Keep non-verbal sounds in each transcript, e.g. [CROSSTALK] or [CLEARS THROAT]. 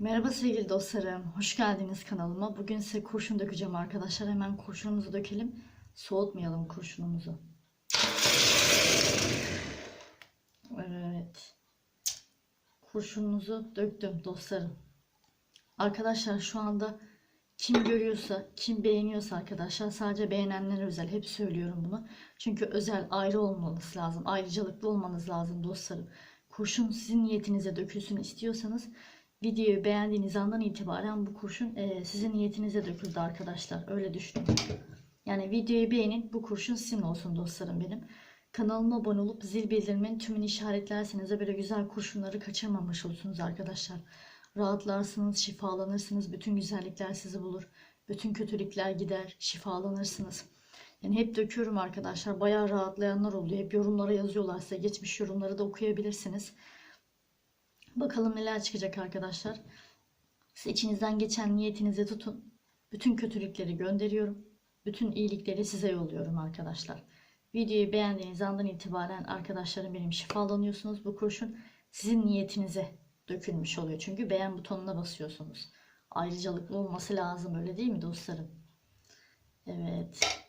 Merhaba sevgili dostlarım, hoş geldiniz kanalıma. Bugün size kurşun dökeceğim arkadaşlar. Hemen kurşunumuzu dökelim, soğutmayalım kurşunumuzu. Evet, kurşununuzu döktüm dostlarım. Arkadaşlar şu anda kim görüyorsa, kim beğeniyorsa arkadaşlar sadece beğenenlere özel. Hep söylüyorum bunu. Çünkü özel ayrı olmanız lazım, ayrıcalıklı olmanız lazım dostlarım. Kurşun sizin niyetinize dökülsün istiyorsanız videoyu beğendiğiniz andan itibaren bu kurşun e, sizin niyetinize döküldü arkadaşlar. Öyle düşünün. Yani videoyu beğenin. Bu kurşun sizin olsun dostlarım benim. Kanalıma abone olup zil bildirimini tümünü işaretlerseniz de böyle güzel kurşunları kaçırmamış olursunuz arkadaşlar. Rahatlarsınız, şifalanırsınız. Bütün güzellikler sizi bulur. Bütün kötülükler gider, şifalanırsınız. Yani hep döküyorum arkadaşlar. Bayağı rahatlayanlar oluyor. Hep yorumlara yazıyorlar size. Geçmiş yorumları da okuyabilirsiniz. Bakalım neler çıkacak arkadaşlar. Siz içinizden geçen niyetinizi tutun. Bütün kötülükleri gönderiyorum. Bütün iyilikleri size yolluyorum arkadaşlar. Videoyu beğendiğiniz andan itibaren arkadaşlarım benim şifalanıyorsunuz. Bu kurşun sizin niyetinize dökülmüş oluyor. Çünkü beğen butonuna basıyorsunuz. Ayrıcalıklı olması lazım öyle değil mi dostlarım? Evet.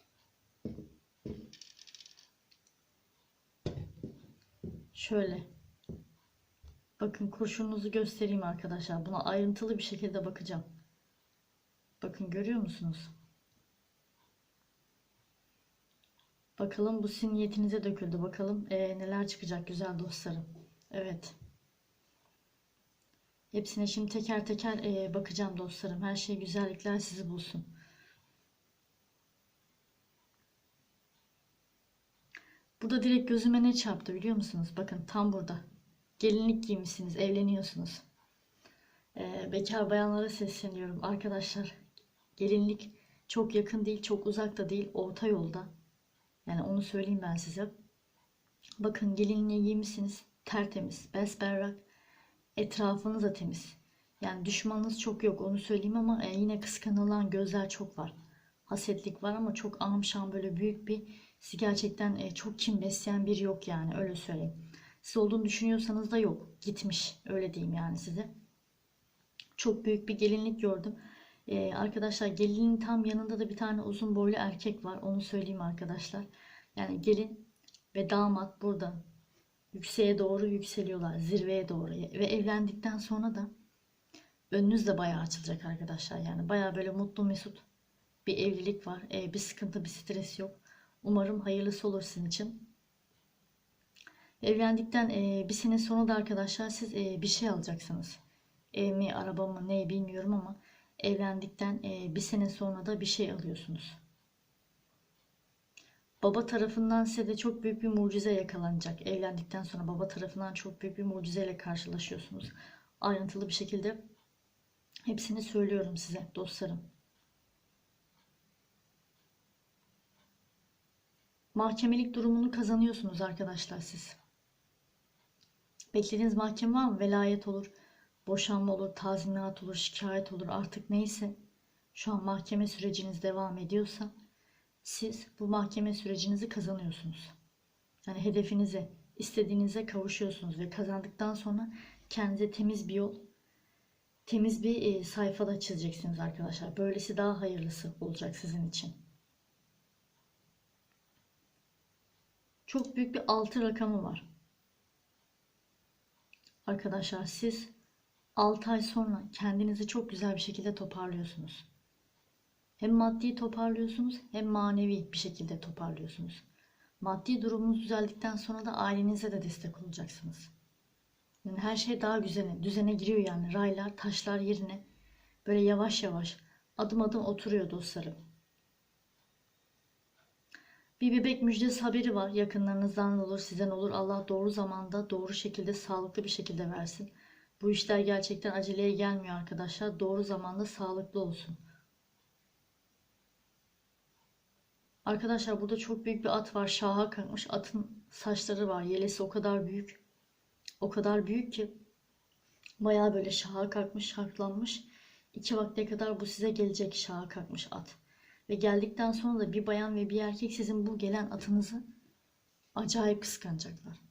Şöyle. Bakın kurşununuzu göstereyim arkadaşlar. Buna ayrıntılı bir şekilde bakacağım. Bakın görüyor musunuz? Bakalım bu sizin niyetinize döküldü. Bakalım eee, neler çıkacak güzel dostlarım. Evet. Hepsine şimdi teker teker eee, bakacağım dostlarım. Her şey güzellikler sizi bulsun. Burada direkt gözüme ne çarptı biliyor musunuz? Bakın tam burada. Gelinlik giymişsiniz, evleniyorsunuz. Ee, bekar bayanlara sesleniyorum. Arkadaşlar gelinlik çok yakın değil, çok uzak da değil, orta yolda. Yani onu söyleyeyim ben size. Bakın gelinliği giymişsiniz, tertemiz, besberrak. Etrafınız da temiz. Yani düşmanınız çok yok onu söyleyeyim ama e, yine kıskanılan gözler çok var. Hasetlik var ama çok amşan böyle büyük bir sizi gerçekten e, çok kim besleyen biri yok yani öyle söyleyeyim. Siz olduğunu düşünüyorsanız da yok. Gitmiş. Öyle diyeyim yani size. Çok büyük bir gelinlik gördüm. Ee, arkadaşlar gelinin tam yanında da bir tane uzun boylu erkek var. Onu söyleyeyim arkadaşlar. Yani gelin ve damat burada yükseğe doğru yükseliyorlar. Zirveye doğru. Ve evlendikten sonra da önünüz de bayağı açılacak arkadaşlar. Yani bayağı böyle mutlu mesut bir evlilik var. Ee, bir sıkıntı, bir stres yok. Umarım hayırlısı olur sizin için. Evlendikten e, bir sene sonra da arkadaşlar siz e, bir şey alacaksınız. Ev mi, araba mı, ne bilmiyorum ama evlendikten e, bir sene sonra da bir şey alıyorsunuz. Baba tarafından size de çok büyük bir mucize yakalanacak. Evlendikten sonra baba tarafından çok büyük bir mucizeyle karşılaşıyorsunuz. Ayrıntılı bir şekilde hepsini söylüyorum size dostlarım. Mahkemelik durumunu kazanıyorsunuz arkadaşlar siz. Beklediğiniz mahkeme var mı? Velayet olur, boşanma olur, tazminat olur, şikayet olur artık neyse. Şu an mahkeme süreciniz devam ediyorsa siz bu mahkeme sürecinizi kazanıyorsunuz. Yani hedefinize, istediğinize kavuşuyorsunuz ve kazandıktan sonra kendinize temiz bir yol, temiz bir e, sayfada çizeceksiniz arkadaşlar. Böylesi daha hayırlısı olacak sizin için. Çok büyük bir altı rakamı var. Arkadaşlar siz 6 ay sonra kendinizi çok güzel bir şekilde toparlıyorsunuz. Hem maddi toparlıyorsunuz hem manevi bir şekilde toparlıyorsunuz. Maddi durumunuz düzeldikten sonra da ailenize de destek olacaksınız. Yani her şey daha düzene, düzene giriyor yani. Raylar, taşlar yerine böyle yavaş yavaş adım adım oturuyor dostlarım. Bir bebek müjdesi haberi var. Yakınlarınızdan olur, sizden olur. Allah doğru zamanda, doğru şekilde, sağlıklı bir şekilde versin. Bu işler gerçekten aceleye gelmiyor arkadaşlar. Doğru zamanda sağlıklı olsun. Arkadaşlar burada çok büyük bir at var. Şaha kalkmış. Atın saçları var. Yelesi o kadar büyük. O kadar büyük ki bayağı böyle şaha kalkmış, şartlanmış. İki vakte kadar bu size gelecek şaha kalkmış at. Ve geldikten sonra da bir bayan ve bir erkek sizin bu gelen atınızı acayip kıskanacaklar.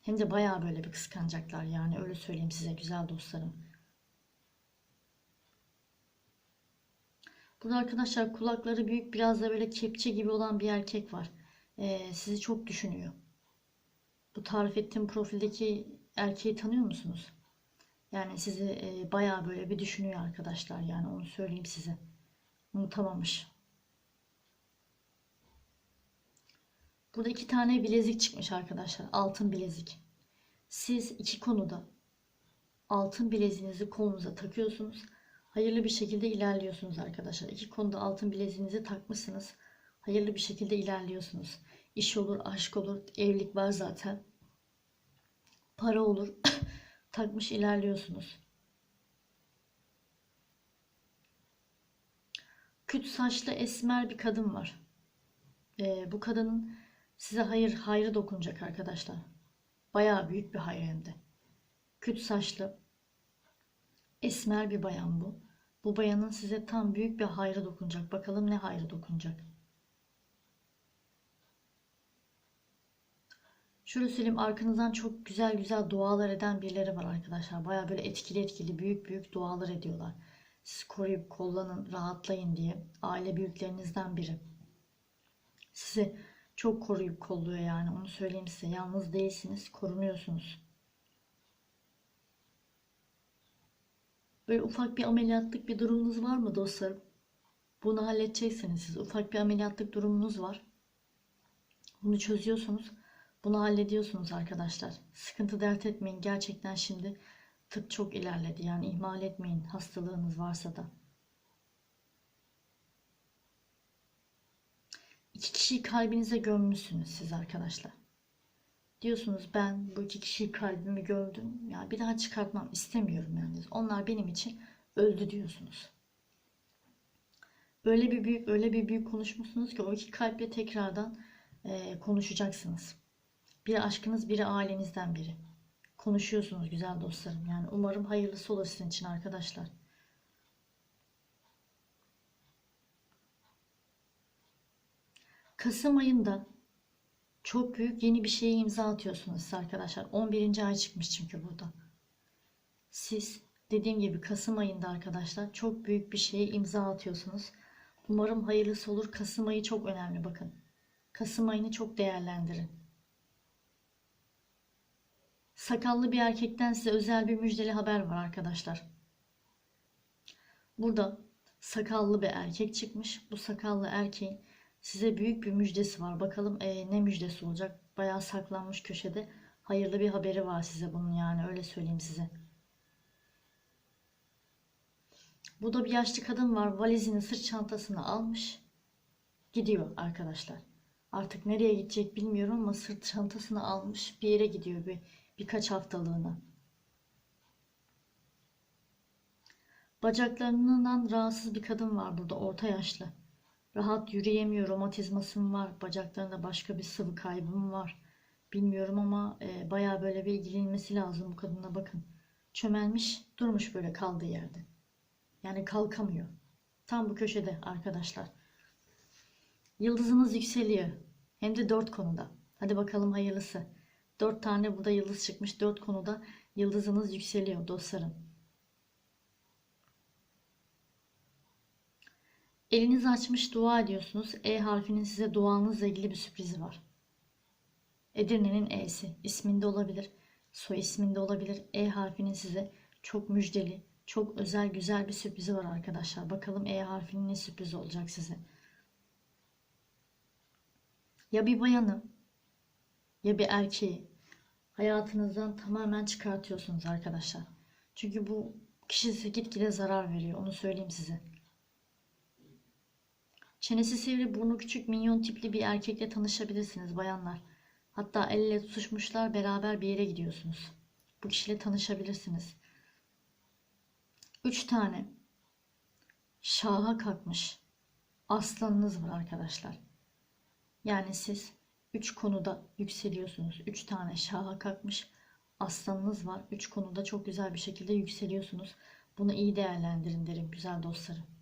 Hem de bayağı böyle bir kıskanacaklar yani öyle söyleyeyim size güzel dostlarım. Burada arkadaşlar kulakları büyük biraz da böyle kepçe gibi olan bir erkek var. Ee, sizi çok düşünüyor. Bu tarif ettiğim profildeki erkeği tanıyor musunuz? Yani sizi e, bayağı böyle bir düşünüyor arkadaşlar. Yani onu söyleyeyim size. Unutamamış. Burada iki tane bilezik çıkmış arkadaşlar. Altın bilezik. Siz iki konuda altın bileziğinizi kolunuza takıyorsunuz. Hayırlı bir şekilde ilerliyorsunuz arkadaşlar. İki konuda altın bileziğinizi takmışsınız. Hayırlı bir şekilde ilerliyorsunuz. İş olur, aşk olur, evlilik var zaten. Para olur. [LAUGHS] takmış ilerliyorsunuz. Küt saçlı esmer bir kadın var. Ee, bu kadının size hayır hayrı dokunacak arkadaşlar. Bayağı büyük bir hayır hem de. Küt saçlı esmer bir bayan bu. Bu bayanın size tam büyük bir hayrı dokunacak. Bakalım ne hayrı dokunacak. Şöyle söyleyeyim arkanızdan çok güzel güzel dualar eden birileri var arkadaşlar. Baya böyle etkili etkili büyük büyük dualar ediyorlar. Siz koruyup kollanın rahatlayın diye. Aile büyüklerinizden biri. Sizi çok koruyup kolluyor yani onu söyleyeyim size. Yalnız değilsiniz korunuyorsunuz. Böyle ufak bir ameliyatlık bir durumunuz var mı dostlarım? Bunu halledeceksiniz siz. Ufak bir ameliyatlık durumunuz var. Bunu çözüyorsunuz. Bunu hallediyorsunuz arkadaşlar. Sıkıntı dert etmeyin. Gerçekten şimdi tıp çok ilerledi. Yani ihmal etmeyin hastalığınız varsa da. İki kişiyi kalbinize gömmüşsünüz siz arkadaşlar. Diyorsunuz ben bu iki kişiyi kalbimi gördüm. Ya bir daha çıkartmam istemiyorum yani. Onlar benim için öldü diyorsunuz. Öyle bir büyük öyle bir büyük konuşmuşsunuz ki o iki kalple tekrardan e, konuşacaksınız. Biri aşkınız, biri ailenizden biri. Konuşuyorsunuz güzel dostlarım. Yani umarım hayırlısı olur sizin için arkadaşlar. Kasım ayında çok büyük yeni bir şeye imza atıyorsunuz siz arkadaşlar. 11. ay çıkmış çünkü burada. Siz dediğim gibi Kasım ayında arkadaşlar çok büyük bir şeye imza atıyorsunuz. Umarım hayırlısı olur. Kasım ayı çok önemli bakın. Kasım ayını çok değerlendirin. Sakallı bir erkekten size özel bir müjdeli haber var arkadaşlar. Burada sakallı bir erkek çıkmış. Bu sakallı erkeğin size büyük bir müjdesi var. Bakalım e, ne müjdesi olacak? Bayağı saklanmış köşede. Hayırlı bir haberi var size bunun yani öyle söyleyeyim size. Burada bir yaşlı kadın var. Valizini sırt çantasını almış. Gidiyor arkadaşlar. Artık nereye gidecek bilmiyorum ama sırt çantasını almış. Bir yere gidiyor bir birkaç haftalığına. Bacaklarından rahatsız bir kadın var burada orta yaşlı. Rahat yürüyemiyor, romatizmasım var, bacaklarında başka bir sıvı kaybım var. Bilmiyorum ama e, baya böyle bir ilgilenilmesi lazım bu kadına bakın. Çömelmiş, durmuş böyle kaldığı yerde. Yani kalkamıyor. Tam bu köşede arkadaşlar. Yıldızınız yükseliyor. Hem de dört konuda. Hadi bakalım hayırlısı. Dört tane burada yıldız çıkmış. Dört konuda yıldızınız yükseliyor dostlarım. Elinizi açmış dua ediyorsunuz. E harfinin size duanızla ilgili bir sürprizi var. Edirne'nin E'si isminde olabilir. Soy isminde olabilir. E harfinin size çok müjdeli, çok özel güzel bir sürprizi var arkadaşlar. Bakalım E harfinin ne sürprizi olacak size. Ya bir bayanı ya bir erkeği hayatınızdan tamamen çıkartıyorsunuz arkadaşlar. Çünkü bu kişi size gitgide zarar veriyor. Onu söyleyeyim size. Çenesi sivri, burnu küçük, minyon tipli bir erkekle tanışabilirsiniz bayanlar. Hatta el ele tutuşmuşlar, beraber bir yere gidiyorsunuz. Bu kişiyle tanışabilirsiniz. Üç tane şaha kalkmış aslanınız var arkadaşlar. Yani siz üç konuda yükseliyorsunuz. Üç tane şaha kalkmış aslanınız var. Üç konuda çok güzel bir şekilde yükseliyorsunuz. Bunu iyi değerlendirin derim güzel dostlarım.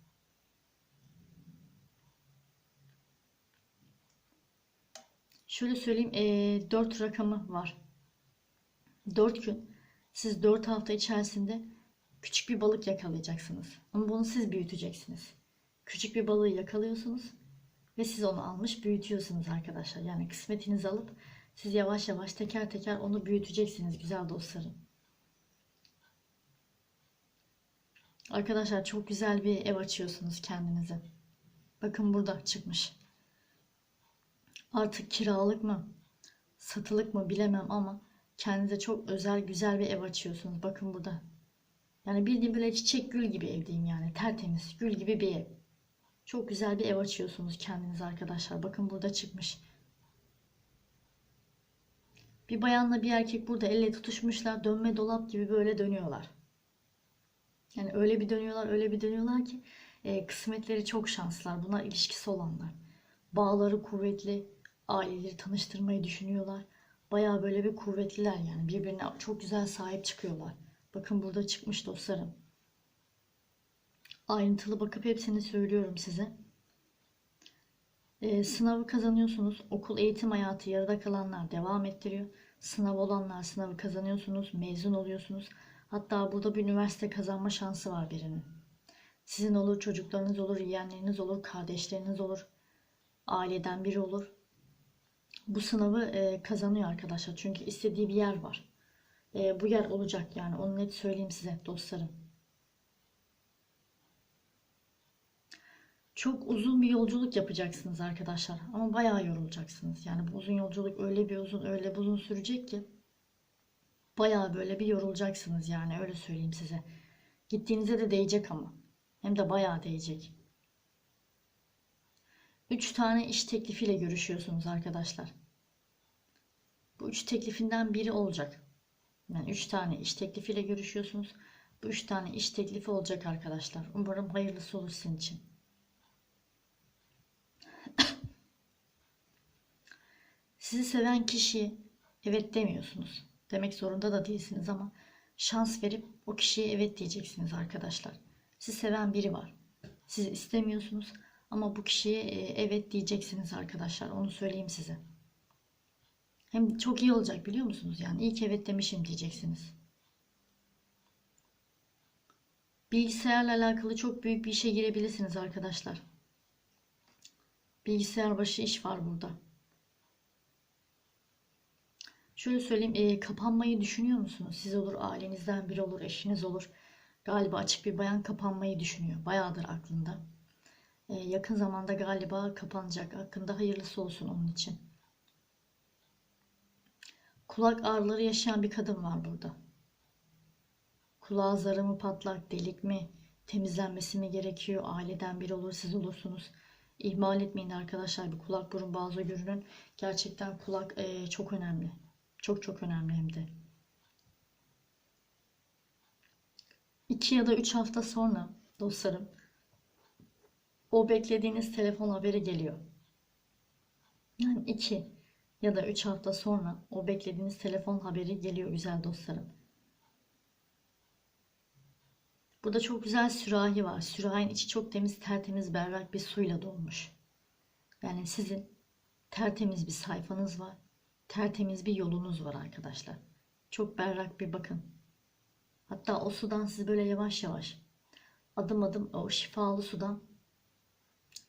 Şöyle söyleyeyim, e, 4 rakamı var. 4 gün, siz 4 hafta içerisinde küçük bir balık yakalayacaksınız. Ama bunu siz büyüteceksiniz. Küçük bir balığı yakalıyorsunuz ve siz onu almış büyütüyorsunuz arkadaşlar. Yani kısmetinizi alıp siz yavaş yavaş teker teker onu büyüteceksiniz güzel dostlarım. Arkadaşlar çok güzel bir ev açıyorsunuz kendinize. Bakın burada çıkmış. Artık kiralık mı, satılık mı bilemem ama kendinize çok özel güzel bir ev açıyorsunuz. Bakın burada. Yani bildiğim böyle çiçek gül gibi ev diyeyim yani. Tertemiz gül gibi bir ev. Çok güzel bir ev açıyorsunuz kendiniz arkadaşlar. Bakın burada çıkmış. Bir bayanla bir erkek burada elle tutuşmuşlar. Dönme dolap gibi böyle dönüyorlar. Yani öyle bir dönüyorlar, öyle bir dönüyorlar ki e, kısmetleri çok şanslılar. Buna ilişkisi olanlar. Bağları kuvvetli, aileleri tanıştırmayı düşünüyorlar. Baya böyle bir kuvvetliler yani. Birbirine çok güzel sahip çıkıyorlar. Bakın burada çıkmış dostlarım. Ayrıntılı bakıp hepsini söylüyorum size. E, sınavı kazanıyorsunuz. Okul eğitim hayatı yarıda kalanlar devam ettiriyor. Sınav olanlar sınavı kazanıyorsunuz. Mezun oluyorsunuz. Hatta burada bir üniversite kazanma şansı var birinin. Sizin olur, çocuklarınız olur, yeğenleriniz olur, kardeşleriniz olur. Aileden biri olur. Bu sınavı e, kazanıyor arkadaşlar. Çünkü istediği bir yer var. E, bu yer olacak yani. Onu net söyleyeyim size dostlarım. Çok uzun bir yolculuk yapacaksınız arkadaşlar. Ama bayağı yorulacaksınız. Yani bu uzun yolculuk öyle bir uzun, öyle bir uzun sürecek ki bayağı böyle bir yorulacaksınız yani öyle söyleyeyim size. Gittiğinizde de değecek ama. Hem de bayağı değecek. 3 tane iş teklifiyle görüşüyorsunuz arkadaşlar. Bu üç teklifinden biri olacak. Yani 3 tane iş teklifiyle görüşüyorsunuz. Bu 3 tane iş teklifi olacak arkadaşlar. Umarım hayırlısı olur sizin için. [COUGHS] Sizi seven kişi evet demiyorsunuz. Demek zorunda da değilsiniz ama şans verip o kişiye evet diyeceksiniz arkadaşlar. Sizi seven biri var. Siz istemiyorsunuz ama bu kişiye evet diyeceksiniz arkadaşlar. Onu söyleyeyim size. Hem çok iyi olacak biliyor musunuz? Yani iyi ki evet demişim diyeceksiniz. Bilgisayarla alakalı çok büyük bir işe girebilirsiniz arkadaşlar. Bilgisayar başı iş var burada. Şöyle söyleyeyim, e, kapanmayı düşünüyor musunuz? Siz olur, ailenizden biri olur, eşiniz olur. Galiba açık bir bayan kapanmayı düşünüyor. Bayağıdır aklında. E, yakın zamanda galiba kapanacak. Hakkında hayırlısı olsun onun için. Kulak ağrıları yaşayan bir kadın var burada. Kulağı zarı mı patlak, delik mi, temizlenmesi mi gerekiyor? Aileden biri olur, siz olursunuz. İhmal etmeyin arkadaşlar. Bir kulak burun boğazı görünün. Gerçekten kulak e, çok önemli. Çok çok önemli hem de. 2 ya da 3 hafta sonra dostlarım o beklediğiniz telefon haberi geliyor. Yani 2 ya da 3 hafta sonra o beklediğiniz telefon haberi geliyor güzel dostlarım. Burada çok güzel sürahi var. Sürahinin içi çok temiz, tertemiz, berrak bir suyla dolmuş. Yani sizin tertemiz bir sayfanız var tertemiz bir yolunuz var arkadaşlar. Çok berrak bir bakın. Hatta o sudan siz böyle yavaş yavaş adım adım o şifalı sudan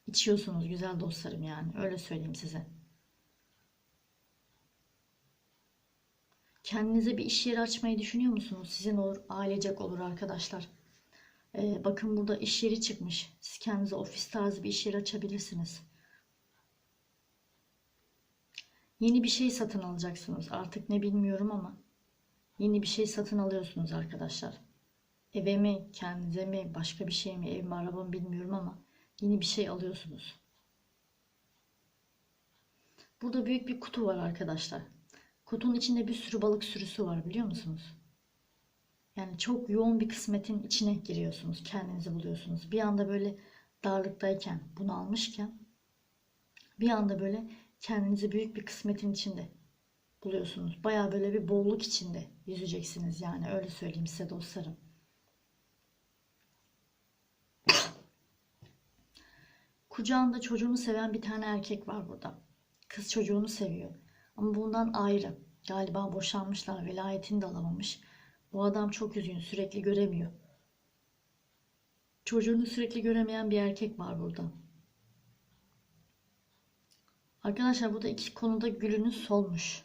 içiyorsunuz güzel dostlarım yani. Öyle söyleyeyim size. Kendinize bir iş yeri açmayı düşünüyor musunuz? Sizin olur, ailecek olur arkadaşlar. Ee, bakın burada iş yeri çıkmış. Siz kendinize ofis tarzı bir iş yeri açabilirsiniz. Yeni bir şey satın alacaksınız. Artık ne bilmiyorum ama yeni bir şey satın alıyorsunuz arkadaşlar. Eve mi, kendinize mi, başka bir şey mi, ev mi, araba mı bilmiyorum ama yeni bir şey alıyorsunuz. Burada büyük bir kutu var arkadaşlar. Kutunun içinde bir sürü balık sürüsü var biliyor musunuz? Yani çok yoğun bir kısmetin içine giriyorsunuz. Kendinizi buluyorsunuz. Bir anda böyle darlıktayken, bunu almışken bir anda böyle kendinizi büyük bir kısmetin içinde buluyorsunuz. Baya böyle bir bolluk içinde yüzeceksiniz yani öyle söyleyeyim size dostlarım. Kucağında çocuğunu seven bir tane erkek var burada. Kız çocuğunu seviyor. Ama bundan ayrı. Galiba boşanmışlar, velayetini de alamamış. Bu adam çok üzgün, sürekli göremiyor. Çocuğunu sürekli göremeyen bir erkek var burada. Arkadaşlar burada iki konuda gülünüz solmuş.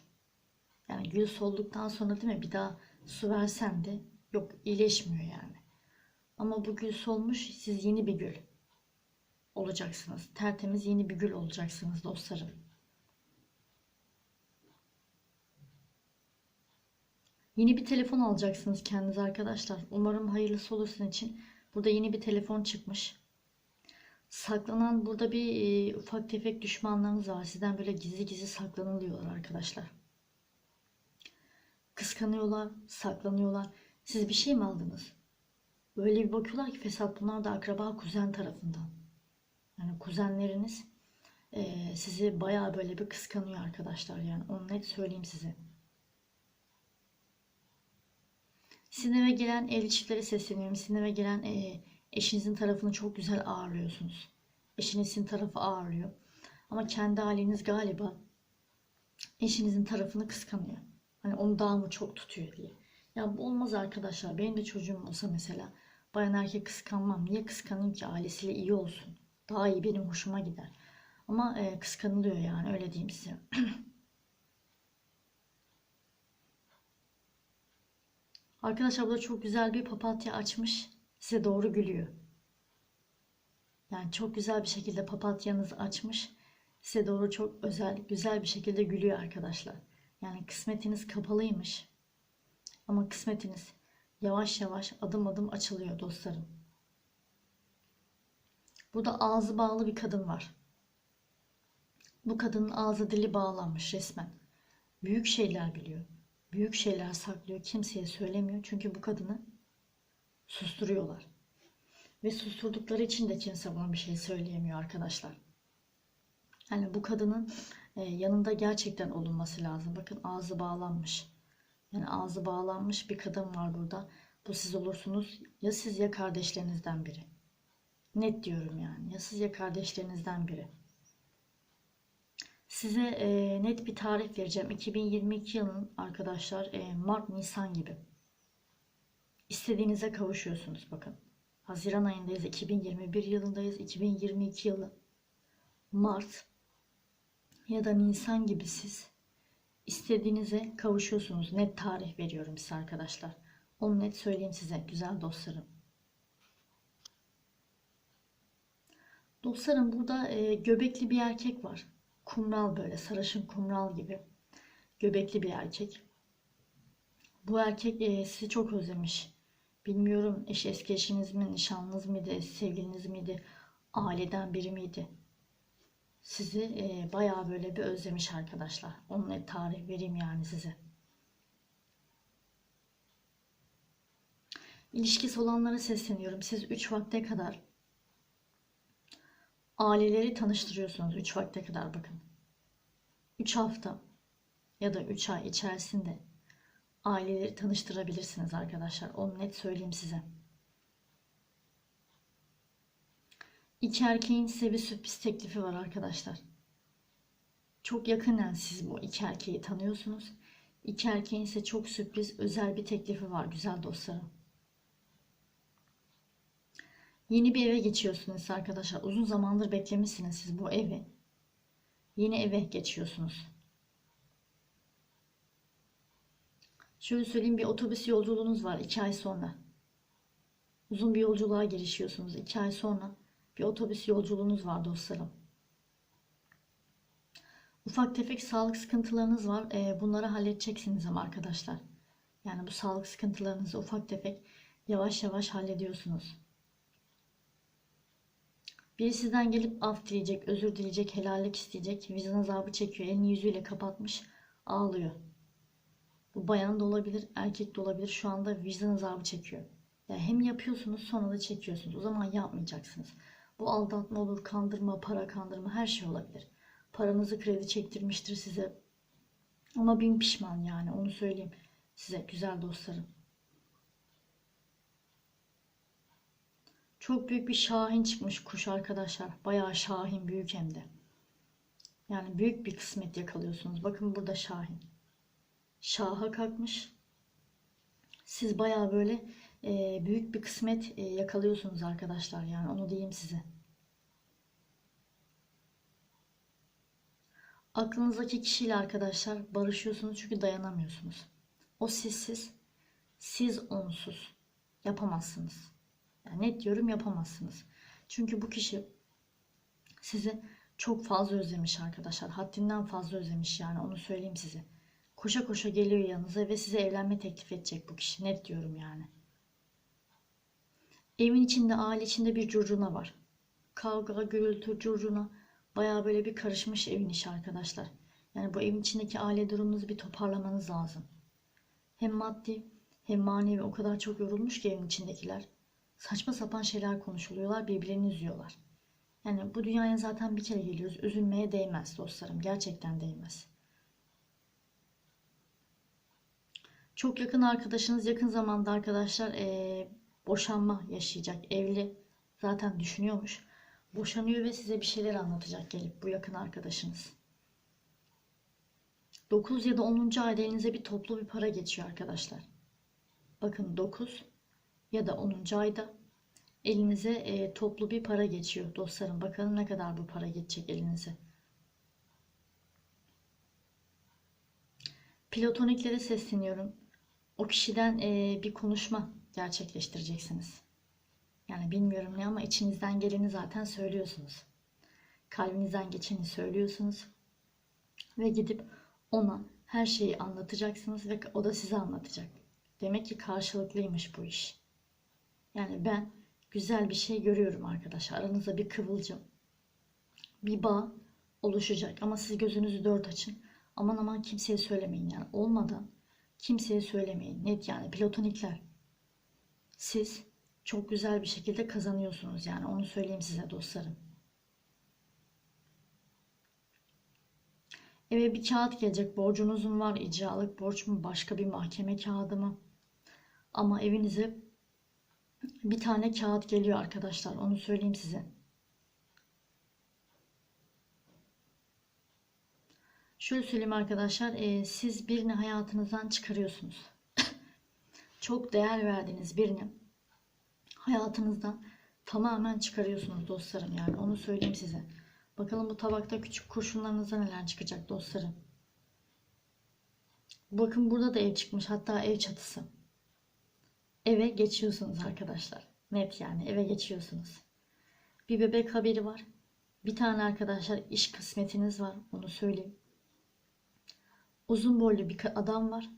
Yani gül solduktan sonra değil mi bir daha su versen de yok iyileşmiyor yani. Ama bu gül solmuş siz yeni bir gül olacaksınız. Tertemiz yeni bir gül olacaksınız dostlarım. Yeni bir telefon alacaksınız kendinize arkadaşlar. Umarım hayırlısı olur sizin için. Burada yeni bir telefon çıkmış. Saklanan burada bir e, ufak tefek düşmanlarınız var. Sizden böyle gizli gizli saklanılıyorlar arkadaşlar. Kıskanıyorlar, saklanıyorlar. Siz bir şey mi aldınız? Böyle bir bakıyorlar ki fesat bunlar da akraba kuzen tarafından. Yani kuzenleriniz e, sizi bayağı böyle bir kıskanıyor arkadaşlar yani onu net söyleyeyim size. Sizin eve gelen evli çiftlere sesleniyorum. Sizin eve gelen e, eşinizin tarafını çok güzel ağırlıyorsunuz. Eşinizin tarafı ağırlıyor. Ama kendi haliniz galiba eşinizin tarafını kıskanıyor. Hani onu daha mı çok tutuyor diye. Ya bu olmaz arkadaşlar. Benim de çocuğum olsa mesela bayan erkek kıskanmam. Niye kıskanayım ki ailesiyle iyi olsun. Daha iyi benim hoşuma gider. Ama e, kıskanılıyor yani öyle diyeyim size. [CLEARS THROAT] Arkadaşlar burada çok güzel bir papatya açmış. Size doğru gülüyor. Yani çok güzel bir şekilde papatyanız açmış. Size doğru çok özel, güzel bir şekilde gülüyor arkadaşlar. Yani kısmetiniz kapalıymış. Ama kısmetiniz yavaş yavaş adım adım açılıyor dostlarım. Burada ağzı bağlı bir kadın var. Bu kadının ağzı dili bağlanmış resmen. Büyük şeyler biliyor. Büyük şeyler saklıyor. Kimseye söylemiyor. Çünkü bu kadını susturuyorlar. Ve susturdukları için de kimse buna bir şey söyleyemiyor arkadaşlar. Yani bu kadının e, yanında gerçekten olunması lazım. Bakın ağzı bağlanmış. Yani ağzı bağlanmış bir kadın var burada. Bu siz olursunuz. Ya siz ya kardeşlerinizden biri. Net diyorum yani. Ya siz ya kardeşlerinizden biri. Size e, net bir tarih vereceğim. 2022 yılının arkadaşlar e, Mart Nisan gibi. İstediğinize kavuşuyorsunuz bakın. Haziran ayındayız. 2021 yılındayız. 2022 yılı Mart ya da Nisan gibi siz istediğinize kavuşuyorsunuz. Net tarih veriyorum size arkadaşlar. Onu net söyleyeyim size güzel dostlarım. Dostlarım burada e, göbekli bir erkek var. Kumral böyle sarışın kumral gibi. Göbekli bir erkek. Bu erkek e, sizi çok özlemiş. Bilmiyorum eş eski eşiniz mi, nişanlınız mıydı, sevgiliniz miydi, aileden biri miydi? Sizi e, bayağı böyle bir özlemiş arkadaşlar. Onun net tarih vereyim yani size. İlişkisi olanlara sesleniyorum. Siz 3 vakte kadar aileleri tanıştırıyorsunuz 3 vakte kadar bakın. 3 hafta ya da 3 ay içerisinde aileleri tanıştırabilirsiniz arkadaşlar. Onu net söyleyeyim size. İki erkeğin size bir sürpriz teklifi var arkadaşlar. Çok yakından siz bu iki erkeği tanıyorsunuz. İki erkeğin ise çok sürpriz özel bir teklifi var güzel dostlarım. Yeni bir eve geçiyorsunuz arkadaşlar. Uzun zamandır beklemişsiniz siz bu evi. Yeni eve geçiyorsunuz. Şöyle söyleyeyim bir otobüs yolculuğunuz var iki ay sonra. Uzun bir yolculuğa girişiyorsunuz iki ay sonra. Bir otobüs yolculuğunuz var dostlarım. Ufak tefek sağlık sıkıntılarınız var. Ee, bunları halledeceksiniz ama arkadaşlar. Yani bu sağlık sıkıntılarınızı ufak tefek yavaş yavaş hallediyorsunuz. Biri sizden gelip af dileyecek, özür dileyecek, helallik isteyecek. Vicdan azabı çekiyor. Elini yüzüyle kapatmış. Ağlıyor. Bu bayan da olabilir, erkek de olabilir. Şu anda vicdan azabı çekiyor. Yani hem yapıyorsunuz sonra da çekiyorsunuz. O zaman yapmayacaksınız. Bu aldatma olur, kandırma, para kandırma her şey olabilir. Paranızı kredi çektirmiştir size. Ama bin pişman yani onu söyleyeyim size güzel dostlarım. Çok büyük bir şahin çıkmış kuş arkadaşlar. Bayağı şahin büyük hem de. Yani büyük bir kısmet yakalıyorsunuz. Bakın burada şahin. Şaha kalkmış. Siz bayağı böyle e, büyük bir kısmet e, yakalıyorsunuz arkadaşlar yani onu diyeyim size. Aklınızdaki kişiyle arkadaşlar barışıyorsunuz çünkü dayanamıyorsunuz. O sizsiz, siz onsuz. Yapamazsınız. Yani net diyorum yapamazsınız. Çünkü bu kişi sizi çok fazla özlemiş arkadaşlar. Haddinden fazla özlemiş yani onu söyleyeyim size. Koşa koşa geliyor yanınıza ve size evlenme teklif edecek bu kişi. Net diyorum yani. Evin içinde, aile içinde bir curcuna var. Kavga, gürültü, curcuna. Baya böyle bir karışmış evin işi arkadaşlar. Yani bu evin içindeki aile durumunuzu bir toparlamanız lazım. Hem maddi hem manevi o kadar çok yorulmuş ki evin içindekiler. Saçma sapan şeyler konuşuluyorlar, birbirlerini üzüyorlar. Yani bu dünyaya zaten bir kere geliyoruz. Üzülmeye değmez dostlarım. Gerçekten değmez. Çok yakın arkadaşınız yakın zamanda arkadaşlar eee, boşanma yaşayacak. Evli zaten düşünüyormuş. Boşanıyor ve size bir şeyler anlatacak gelip bu yakın arkadaşınız. 9 ya da 10. ayda elinize bir toplu bir para geçiyor arkadaşlar. Bakın 9 ya da 10. ayda elinize e, toplu bir para geçiyor dostlarım. Bakalım ne kadar bu para geçecek elinize. Platoniklere sesleniyorum. O kişiden e, bir konuşma gerçekleştireceksiniz. Yani bilmiyorum ne ama içinizden geleni zaten söylüyorsunuz. Kalbinizden geçeni söylüyorsunuz. Ve gidip ona her şeyi anlatacaksınız ve o da size anlatacak. Demek ki karşılıklıymış bu iş. Yani ben güzel bir şey görüyorum arkadaşlar. Aranızda bir kıvılcım, bir bağ oluşacak. Ama siz gözünüzü dört açın. Aman aman kimseye söylemeyin yani. Olmadan kimseye söylemeyin. Net yani platonikler. Siz çok güzel bir şekilde kazanıyorsunuz yani. Onu söyleyeyim size dostlarım. Eve bir kağıt gelecek. Borcunuz mu var? İcralık borç mu? Başka bir mahkeme kağıdı mı? Ama evinize bir tane kağıt geliyor arkadaşlar. Onu söyleyeyim size. Şöyle söyleyeyim arkadaşlar. e, siz birini hayatınızdan çıkarıyorsunuz. [LAUGHS] Çok değer verdiğiniz birini hayatınızdan tamamen çıkarıyorsunuz dostlarım. Yani onu söyleyeyim size. Bakalım bu tabakta küçük kurşunlarınıza neler çıkacak dostlarım. Bakın burada da ev çıkmış. Hatta ev çatısı. Eve geçiyorsunuz arkadaşlar. Net yani eve geçiyorsunuz. Bir bebek haberi var. Bir tane arkadaşlar iş kısmetiniz var. Onu söyleyeyim. Uzun boylu bir adam var.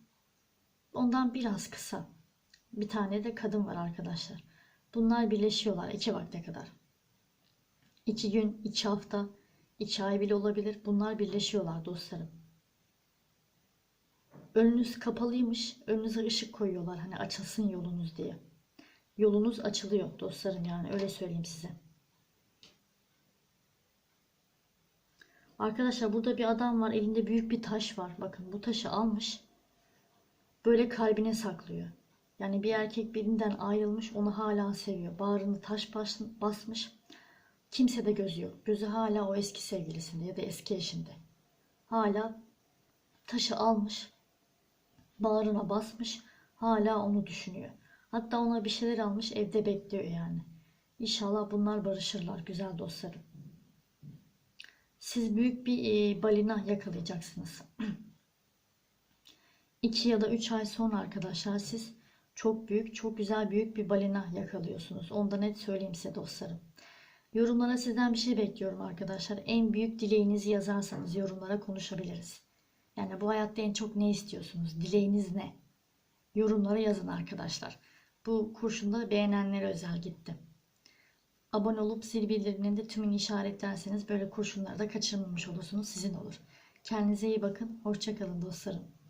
Ondan biraz kısa. Bir tane de kadın var arkadaşlar. Bunlar birleşiyorlar iki vakte kadar. İki gün, iki hafta, iki ay bile olabilir. Bunlar birleşiyorlar dostlarım. Önünüz kapalıymış. Önünüze ışık koyuyorlar. Hani açılsın yolunuz diye. Yolunuz açılıyor dostlarım yani öyle söyleyeyim size. Arkadaşlar burada bir adam var. Elinde büyük bir taş var. Bakın bu taşı almış. Böyle kalbine saklıyor. Yani bir erkek birinden ayrılmış onu hala seviyor. Bağrını taş bas- basmış. Kimse de gözü yok. Gözü hala o eski sevgilisinde ya da eski eşinde. Hala taşı almış. Bağrına basmış. Hala onu düşünüyor. Hatta ona bir şeyler almış evde bekliyor yani. İnşallah bunlar barışırlar güzel dostlarım. Siz büyük bir e, balina yakalayacaksınız. [CLEARS THROAT] 2 ya da 3 ay sonra arkadaşlar siz çok büyük, çok güzel büyük bir balina yakalıyorsunuz. Onu net söyleyeyim size dostlarım. Yorumlara sizden bir şey bekliyorum arkadaşlar. En büyük dileğinizi yazarsanız yorumlara konuşabiliriz. Yani bu hayatta en çok ne istiyorsunuz? Dileğiniz ne? Yorumlara yazın arkadaşlar. Bu kurşunda beğenenlere özel gitti. Abone olup zil bildirimlerini de tümünü işaretlerseniz böyle kurşunları da kaçırmamış olursunuz. Sizin olur. Kendinize iyi bakın. Hoşçakalın dostlarım.